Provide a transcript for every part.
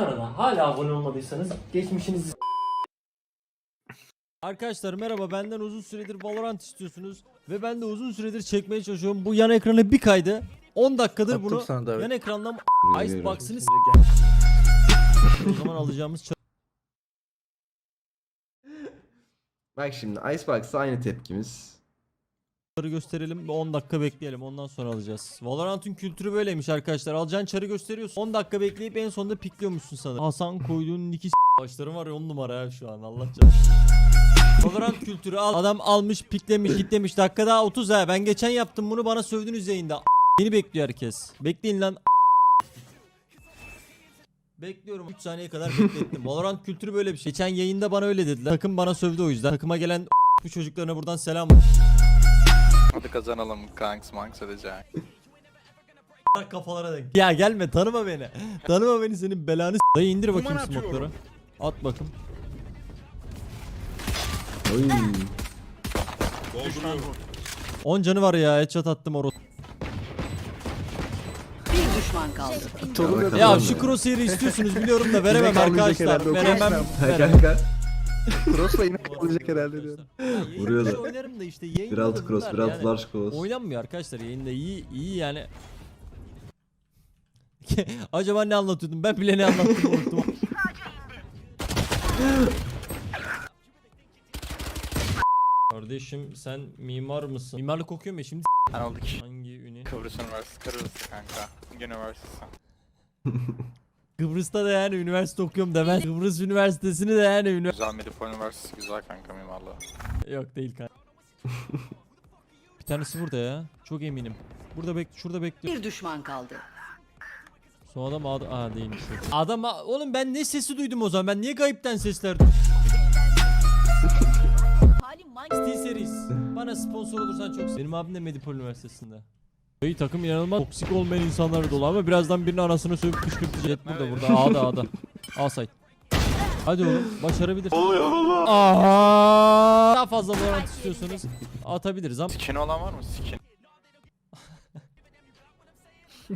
arada hala abone olmadıysanız geçmişinizi Arkadaşlar merhaba benden uzun süredir Valorant istiyorsunuz ve ben de uzun süredir çekmeye çalışıyorum. Bu yan ekranı bir kaydı. 10 dakikadır Attım bunu sana davet. yan ekrandan Icebox'ını s- o zaman alacağımız Bak şimdi Icebox'ta aynı tepkimiz. Çarı gösterelim ve 10 dakika bekleyelim ondan sonra alacağız. Valorant'ın kültürü böyleymiş arkadaşlar. Alacağın çarı gösteriyorsun. 10 dakika bekleyip en sonunda pikliyormuşsun sanırım. Hasan koyduğun niki s- Başlarım var ya 10 numara ya şu an Allah canım. Valorant kültürü al. Adam almış, piklemiş, gitlemiş. Dakika daha 30 ha. Ben geçen yaptım bunu bana sövdünüz yayında. Beni bekliyor herkes. Bekleyin lan. Bekliyorum 3 saniye kadar beklettim. Valorant kültürü böyle bir şey. Geçen yayında bana öyle dediler. Takım bana sövdü o yüzden. Takıma gelen bu çocuklarına buradan selam. Hadi kazanalım kanks manks edecek. kafalara denk. Ya gelme tanıma beni. tanıma beni senin belanı s- Dayı indir bakayım smoke'ları. At bakayım. Oy. 10 canı var ya headshot attım o Bir düşman kaldı. Ya şu crosshair'ı istiyorsunuz biliyorum da veremem Yine kalmayacak arkadaşlar. herhalde, Veremem. crosshair. Ha, veremem. kanka. Cross'la yine kalacak herhalde diyorum. Vuruyor da. Yayında oynarım da işte yayında 1.6 da cross, 1.6 yani. large cross. Oynanmıyor arkadaşlar yayında iyi iyi yani. Acaba ne anlatıyordum? Ben bile ne anlattım unuttum. Kardeşim sen mimar mısın? Mimarlık okuyor mu şimdi? Olduk. Hangi üni? Kıbrıs Üniversitesi, Kıbrıs kanka. Üniversitesi. Kıbrıs'ta da yani üniversite okuyorum demen. Kıbrıs Üniversitesi'ni de yani ünivers- Güzel Medipol Üniversitesi güzel kanka mimarlığı. Yok değil kanka. Bir tanesi burada ya. Çok eminim. Burada bek şurada bekliyor. Bir düşman kaldı. Son adam ad Aa değilmiş. Adam oğlum ben ne sesi duydum o zaman? Ben niye kayıpten sesler duydum? Steel Series. Bana sponsor olursan çok Benim abim de Medipol Üniversitesi'nde. İyi takım inanılmaz toksik olmayan insanlar dolu ama birazdan birinin anasını sövüp kışkırtacak. Jet burada burada A'da A'da. A site. Hadi oğlum başarabilir. Aha! Daha fazla Valorant istiyorsanız atabiliriz ama Skin olan var mı? Skin.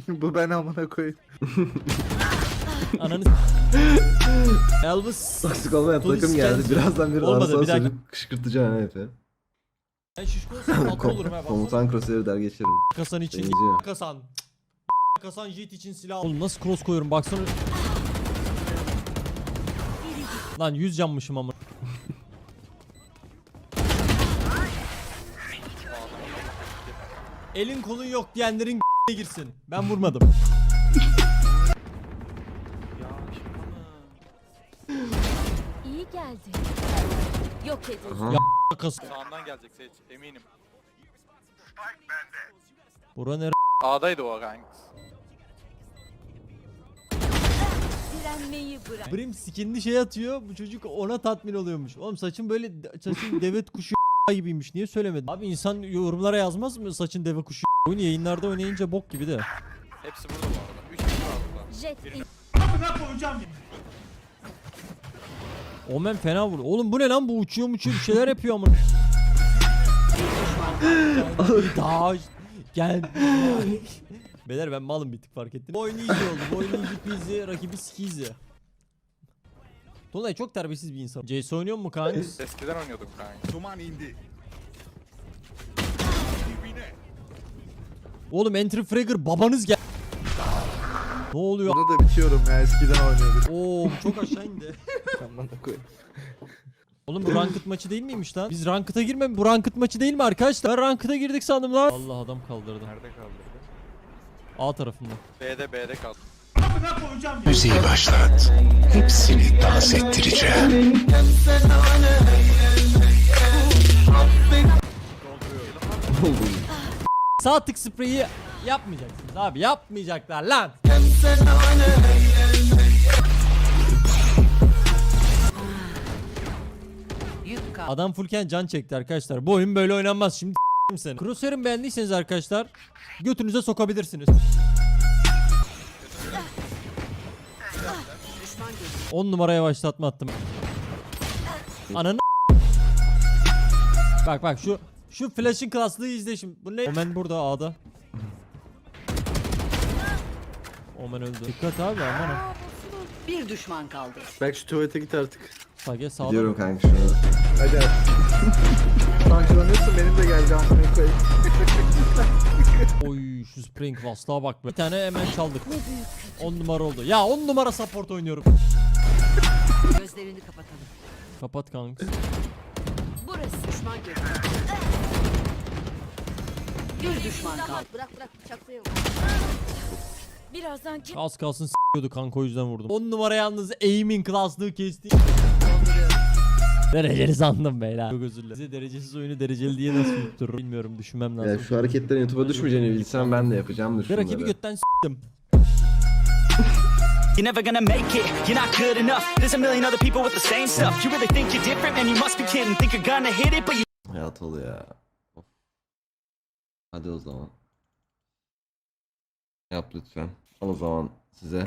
Bu ben amına koyayım. ananı Elvis Toksik olmayan takım geldi. Birazdan bir Olmadı, arasana bir dakika. söyleyip kışkırtacağım hedefi. Ben şişko olsam tatlı olurum ha. Komutan crosshair der geçerim. Kasan için Benziyor. kasan. Kasan jet için silah. Oğlum nasıl cross koyuyorum baksana. Lan 100 canmışım ama. Elin kolun yok diyenlerin girsin. Ben vurmadım. İyi geldi. Yok edin. Aha. Kas. Sağından gelecek seç eminim. Bura nere? A'daydı o kanks. Direnmeyi bırak. Brim skinli şey atıyor. Bu çocuk ona tatmin oluyormuş. Oğlum saçın böyle saçın devet kuşu gibiymiş. Niye söylemedin? Abi insan yorumlara yazmaz mı saçın deve kuşu? Oyun yayınlarda oynayınca bok gibi de. Hepsi burada bu arada. 3 kişi var burada. Jet in. Omen fena vur. Oğlum bu ne lan bu uçuyor uçuyor bir şeyler yapıyor ama. Daş gel. Beyler ben malım bir tık fark ettim. Easy oldu. Easy peasy rakibi skizi. Dolunay çok terbiyesiz bir insan. CS oynuyor mu kanka? Eskiden oynuyorduk kanka. Oğlum Entry Fragger babanız gel. Ne oluyor? Burada da bitiyorum ya eskiden oynuyorduk. Oo çok aşağı indi. Amına koyayım. Oğlum bu ranked maçı değil miymiş lan? Biz ranked'a girme bu ranked maçı değil mi arkadaşlar? Ben ranked'a girdik sandım lan. Allah adam kaldırdı. Nerede kaldırdı? A tarafında. B'de B'de kaldı. Müziği başlat. Hepsini dans ettireceğim. Sağ tık spreyi yapmayacaksınız abi yapmayacaklar lan. Yük kaldı. Adam fullken can çekti arkadaşlar. Bu oyun böyle oynanmaz şimdi seni. Crosshair'ın beğendiyseniz arkadaşlar götünüze sokabilirsiniz. 10 numara yavaşlatma attım. Ananı Bak bak şu şu flash'ın klaslığı izle şimdi. Bu ne? Omen burada A'da. Omen öldü. Dikkat abi aman ha. Bir düşman kaldı. Belki şu tuvalete git artık. Sage sağda. Gidiyorum kanka şuna. Hadi hadi. Sancılanıyorsun benim de geldi amına koyayım. Oy şu spring vaslığa bak be. Bir tane hemen çaldık. 10 numara oldu. Ya 10 numara support oynuyorum. Gözlerini kapatalım. Kapat kanka. Burası. Düşman görüldü. Bir düşman kaldı. Bırak bırak bıçaklayalım. Birazdan kim? Az kalsın s**yordu kanka o yüzden vurdum. 10 numara yalnız aiming klaslığı kesti. Dereceli sandım beyler. Çok özür dilerim. Size derecesiz oyunu dereceli diye nasıl yutturur bilmiyorum düşünmem lazım. Ya şu hareketlerin YouTube'a düşmeyeceğini bilsem ben de yapacağım Ve şunları. rakibi götten s**tim. You're never gonna make it, you're not good enough. There's a million other people with the same stuff. You really think you're different, man? You must be kidding. Think you're gonna hit it, but you Hayat ol ya. Of. Hadi o zaman. Yap lütfen. Al o zaman size.